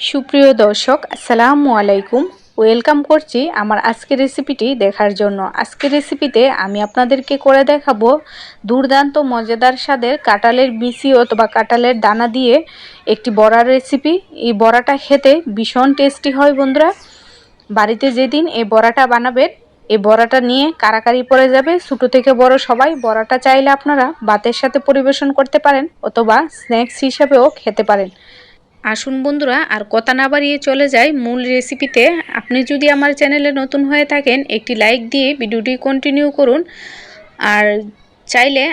সুপ্রিয় দর্শক, আসসালামু আলাইকুম। ওয়েলকাম করছি আমার আজকের রেসিপিটি দেখার জন্য। আজকের রেসিপিতে আমি আপনাদেরকে করে দেখাবো দুর্দান্ত মজাদার স্বাদের কাঁঠালের বিচি অথবা কাঁঠালের দানা দিয়ে একটি বড়ার রেসিপি এই বড়াটা খেতে ভীষণ টেস্টি হয় বন্ধুরা। বাড়িতে যেদিন এই বড়াটা বানাবেন এই বড়াটা নিয়ে কারাকারি পড়ে যাবে। ছোটো থেকে বড় সবাই বড়াটা চাইলে আপনারা ভাতের সাথে পরিবেশন করতে পারেন অথবা স্ন্যাক্স হিসাবেও খেতে পারেন। আসুন বন্ধুরা, আর কথা না বাড়িয়ে চলে যাই মূল রেসিপিতে আপনি যদি আমার চ্যানেলে নতুন হয়ে থাকেন, একটি লাইক দিয়ে ভিডিওটি কন্টিনিউ করুন। আর চাইলে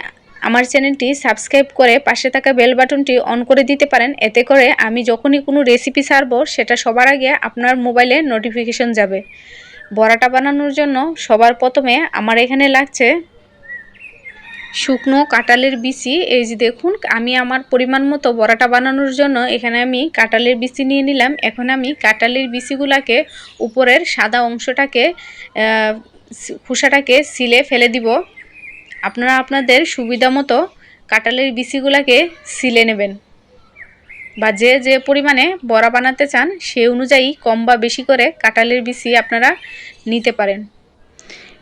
আমার চ্যানেলটি সাবস্ক্রাইব করে পাশে থাকা বেল বাটনটি অন করে দিতে পারেন। এতে করে আমি যখনই কোনো রেসিপি ছাড়বো, সেটা সবার আগে আপনার মোবাইলে নোটিফিকেশন যাবে। বড়াটা বানানোর জন্য সবার প্রথমে আমার এখানে লাগছে শুকনো কাঁঠালের বিচি, এই যে দেখুন, আমি আমার পরিমাণ মতো বড়াটা বানানোর জন্য এখানে আমি কাঁঠালের বিচি নিয়ে নিলাম। এখন আমি কাঁঠালের বিচিগুলাকে উপরের সাদা অংশটাকে খোসাটাকে সিলে ফেলে দিব। আপনারা আপনাদের সুবিধা মতো কাঁঠালের বিচিগুলাকে সিলে নেবেন। বা যে যে পরিমাণে বড়া বানাতে চান, সে অনুযায়ী কম বা বেশি করে কাঁঠালের বিচি আপনারা নিতে পারেন।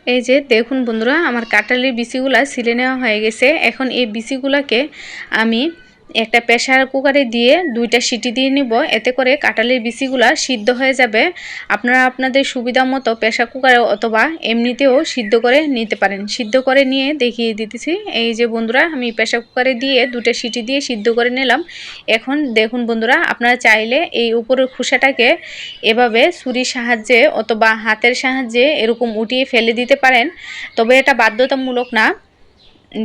এই যে দেখুন বন্ধুরা, আমার কাটালির বিচিগুলা সিলে নেওয়া হয়ে গেছে। এখন এই বিচিগুলাকে আমি একটা প্রেশার কুকারে দিয়ে দুইটা সিটি দিয়ে নিব। এতে করে কাঁঠালের বিচিগুলা সিদ্ধ হয়ে যাবে। আপনারা আপনাদের সুবিধা মতো প্রেশার কুকারে অথবা এমনিতেও সিদ্ধ করে নিতে পারেন। সিদ্ধ করে নিয়ে দেখিয়ে দিতেছি। এই যে বন্ধুরা, আমি প্রেশার কুকারে দিয়ে দুটা সিটি দিয়ে সিদ্ধ করে নিলাম। এখন দেখুন বন্ধুরা, আপনারা চাইলে এই উপরের খোসাটাকে এভাবে ছুরির সাহায্যে অথবা হাতের সাহায্যে এরকম উঠিয়ে ফেলে দিতে পারেন। তবে এটা বাধ্যতামূলক না।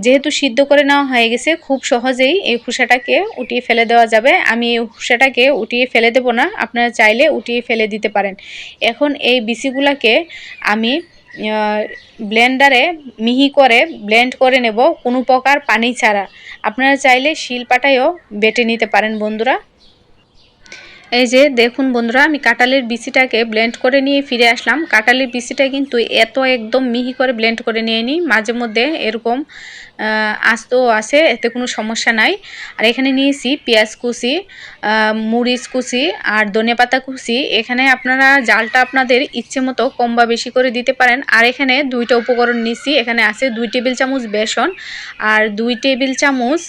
যেহেতু সিদ্ধ করে নেওয়া হয়ে গেছে, খুব সহজেই এই খুসাটাকে উঠিয়ে ফেলে দেওয়া যাবে। আমি এই খুসাটাকে উঠিয়ে ফেলে দেব না, আপনারা চাইলে উঠিয়ে ফেলে দিতে পারেন। এখন এই বিসিগুলাকে আমি ব্লেন্ডারে মিহি করে ব্লেন্ড করে নেব কোনো প্রকার পানি ছাড়া। আপনারা চাইলে শিলপাটায়ও বেটে নিতে পারেন বন্ধুরা। এই যে দেখুন বন্ধুরা, আমি কাঁঠালের বিচিটাকে ব্লেন্ড করে নিয়ে ফিরে আসলাম। কাঁঠালের বিচিটা কিন্তু এত একদম মিহি করে ব্লেন্ড করে নিয়ে নিই। মাঝে মধ্যে এরকম আস্তও আছে, এতে কোনো সমস্যা নাই। আর এখানে নিয়েছি পেঁয়াজ কুচি মরিচ কুচি আর ধনে পাতা কুচি। এখানে আপনারা জালটা আপনাদের ইচ্ছে মতো কম বা বেশি করে দিতে পারেন। আর এখানে দুইটা উপকরণ নিয়েছি। এখানে আছে দুই টেবিল চামচ বেসন আর দুই টেবিল চামচ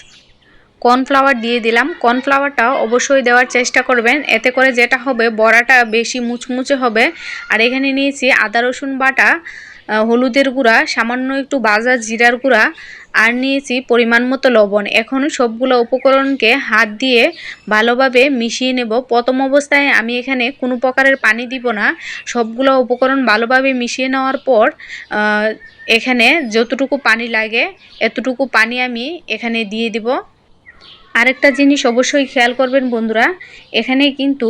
কর্নফ্লাওয়ার দিয়ে দিলাম। কর্নফ্লাওয়ারটা অবশ্যই দেওয়ার চেষ্টা করবেন। এতে করে যেটা হবে, বড়াটা বেশি মুচমুচে হবে। আর এখানে নিয়েছি আদা, রসুন বাটা হলুদের গুঁড়া, সামান্য একটু বাজার, জিরার গুঁড়া, আর নিয়েছি পরিমাণ মতো লবণ। এখন সবগুলো উপকরণকে হাত দিয়ে ভালোভাবে মিশিয়ে নেব। প্রথম অবস্থায় আমি এখানে কোনো প্রকারের পানি দিব না। সবগুলো উপকরণ ভালোভাবে মিশিয়ে নেওয়ার পর এখানে যতটুকু পানি লাগে, এতটুকু পানি আমি এখানে দিয়ে দিব। আরেকটা জিনিস অবশ্যই খেয়াল করবেন বন্ধুরা, এখানে কিন্তু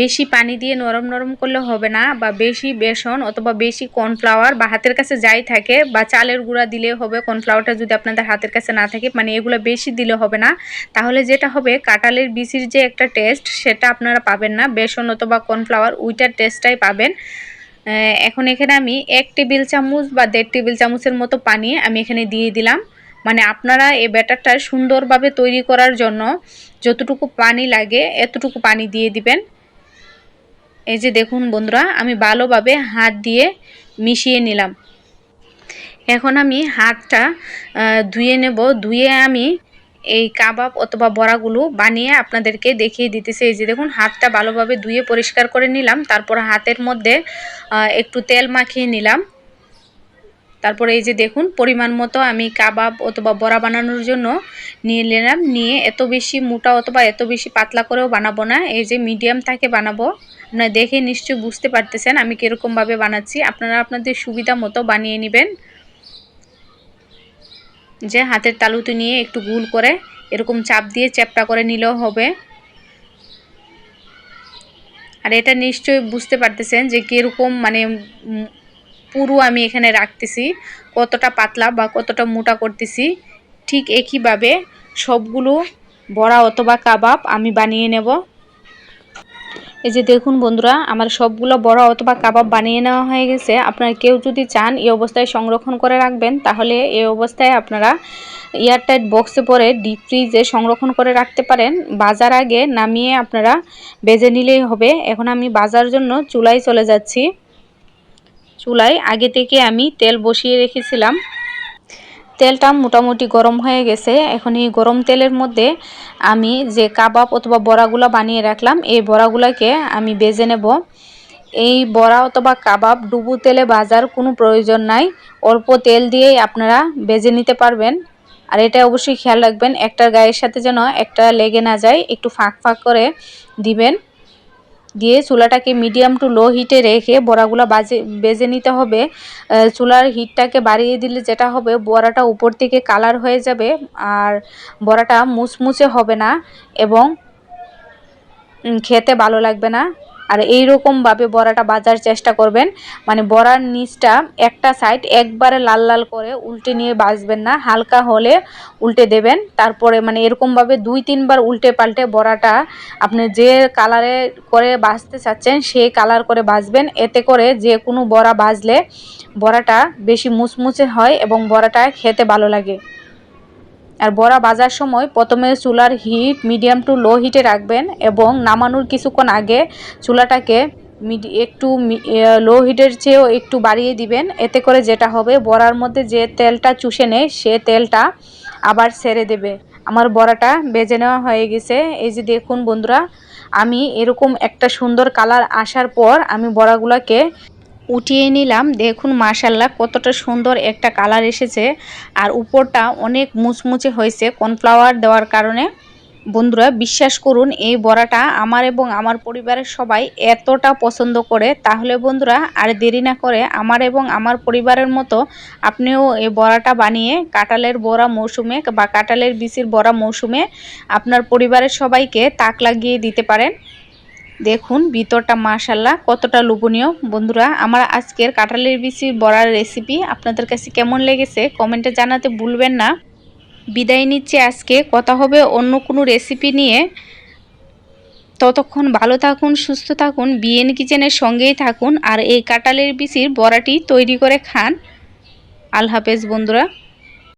বেশি পানি দিয়ে নরম নরম করলে হবে না বা বেশি বেসন অথবা বেশি কর্নফ্লাওয়ার বা হাতের কাছে যাই থাকে বা চালের গুঁড়া দিলে হবে, কর্নফ্লাওয়ারটা যদি আপনাদের হাতের কাছে না থাকে মানে এগুলো বেশি দিলে হবে না। তাহলে যেটা হবে, কাঁঠালের বিচির যে একটা টেস্ট, সেটা আপনারা পাবেন না। বেসন অথবা কর্নফ্লাওয়ার, ওইটার টেস্টটাই পাবেন। এখন এখানে আমি এক টেবিল চামচ বা দেড় টেবিল চামচের মতো পানি আমি এখানে দিয়ে দিলাম। মানে আপনারা এই ব্যাটারটা সুন্দরভাবে তৈরি করার জন্য যতটুকু পানি লাগে, এতটুকু পানি দিয়ে দিবেন। এই যে দেখুন বন্ধুরা, আমি ভালোভাবে হাত দিয়ে মিশিয়ে নিলাম। এখন আমি হাতটা ধুয়ে নেব। ধুয়ে আমি এই কাবাব অথবা বড়াগুলো বানিয়ে আপনাদেরকে দেখিয়ে দিতেছে। এই যে দেখুন, হাতটা ভালোভাবে ধুয়ে পরিষ্কার করে নিলাম। তারপর হাতের মধ্যে একটু তেল মাখিয়ে নিলাম। তারপরে এই যে দেখুন, পরিমাণ মতো আমি কাবাব অথবা বড়া বানানোর জন্য নিয়ে নিলাম। নিয়ে এত বেশি মোটা অথবা এত বেশি পাতলা করেও বানাবো না। এই যে মিডিয়াম থাকে বানাবো। আপনারা দেখে নিশ্চয়ই বুঝতে পারতেছেন আমি কীরকমভাবে বানাচ্ছি। আপনারা আপনাদের সুবিধা মতো বানিয়ে নেবেন। যে হাতের তালুতে নিয়ে একটু গুল করে এরকম চাপ দিয়ে চ্যাপটা করে নিলেও হবে। আর এটা নিশ্চয়ই বুঝতে পারতেছেন যে কীরকম মানে পুরো আমি এখানে রাখতেছি। কতটা পাতলা বা কতটা মোটা করতেছি, ঠিক একইভাবে সবগুলো বড়া অথবা কাবাব আমি বানিয়ে নেব। এই যে দেখুন বন্ধুরা, আমার সবগুলো বড়া অথবা কাবাব বানিয়ে নেওয়া হয়ে গেছে। আপনারা কেউ যদি চান এই অবস্থায় সংরক্ষণ করে রাখবেন, তাহলে এই অবস্থায় আপনারা এয়ারটাইট বক্সে পরে ডিপ ফ্রিজে সংরক্ষণ করে রাখতে পারেন। বাজার আগে নামিয়ে আপনারা বেজে নিলেই হবে। এখন আমি বাজার জন্য চুলায় চলে যাচ্ছি। চুলায়। আগে থেকে আমি তেল বসিয়ে রেখেছিলাম। তেলটা মোটামুটি গরম হয়ে গেছে। এখন এই গরম তেলের মধ্যে আমি যে কাবাব অথবা বড়াগুলো বানিয়ে রাখলাম, এই বড়াগুলোকে আমি বেজে নেব। এই বড়া অথবা কাবাব ডুবু তেলে ভাজার কোনো প্রয়োজন নাই। অল্প তেল দিয়েই আপনারা বেজে নিতে পারবেন। আর এটা অবশ্যই খেয়াল রাখবেন, একটার গায়ের সাথে যেন একটা লেগে না যায়, একটু ফাঁক ফাঁক করে দিবেন। দিয়ে চুলাটাকে মিডিয়াম টু লো হিটে রেখে বড়াগুলো বাজে, বেজে নিতে হবে। চুলার হিটটাকে বাড়িয়ে দিলে যেটা হবে, বড়াটা উপর থেকে কালার হয়ে যাবে আর বড়াটা মুচমুচে হবে না এবং খেতে ভালো লাগবে না। আর এই রকমভাবে বড়াটা বাজার চেষ্টা করবেন। মানে বড়ার নিচটা একটা সাইড একবারে লাল লাল করে উল্টে নিয়ে বাজবেন না, হালকা হলে উল্টে দেবেন। তারপরে মানে এরকমভাবে দুই তিনবার উল্টে পাল্টে বড়াটা আপনি যে কালারে করে বাজতে চাচ্ছেন সেই কালার করে বাজবেন এতে করে যে কোনো বড়া বাজলে বড়াটা বেশি মুচমুচে হয় এবং বড়াটা খেতে ভালো লাগে। আর বড়া বাজার সময় প্রথমে চুলার হিট মিডিয়াম টু লো হিটে রাখবেন এবং নামানোর কিছুক্ষণ আগে চুলাটাকে একটু লো হিটের চেয়েও একটু বাড়িয়ে দিবেন। এতে করে যেটা হবে, বড়ার মধ্যে যে তেলটা চুষে নেয়, সে তেলটা আবার সেরে দেবে। আমার বড়াটা বেজে নেওয়া হয়ে গেছে। এই যে দেখুন বন্ধুরা, আমি এরকম একটা সুন্দর কালার আসার পর আমি বড়াগুলোকে উঠিয়ে নিলাম। দেখুন মাশাল্লাহ কতটা সুন্দর একটা কালার এসেছে। আর উপরটা অনেক মুচমুচে হয়েছে কর্নফ্লাওয়ার দেওয়ার কারণে। বন্ধুরা, বিশ্বাস করুন, এই বড়াটা আমার এবং আমার পরিবারের সবাই এতটা পছন্দ করে। তাহলে বন্ধুরা, আর দেরি না করে আমার এবং আমার পরিবারের মতো আপনিও এই বড়াটা বানিয়ে কাঁটালের বড়া মৌসুমে বা কাঁটালের বিচির বড়া মৌসুমে আপনার পরিবারের সবাইকে তাক লাগিয়ে দিতে পারেন। দেখুন, ভিতরটা মাশাল্লাহ কতটা লোভনীয়। বন্ধুরা, আমার আজকের কাঁঠালের বিচি বড়ার রেসিপি আপনাদের কাছে কেমন লেগেছে কমেন্টে জানাতে ভুলবেন না। বিদায় নিচ্ছে আজকে। কথা হবে অন্য কোনো রেসিপি নিয়ে। ততক্ষণ ভালো থাকুন, সুস্থ থাকুন বিএন কিচেনের সঙ্গেই থাকুন। আর এই কাঁঠালের বিচির বড়াটি তৈরি করে খান। আল হাফেজ বন্ধুরা।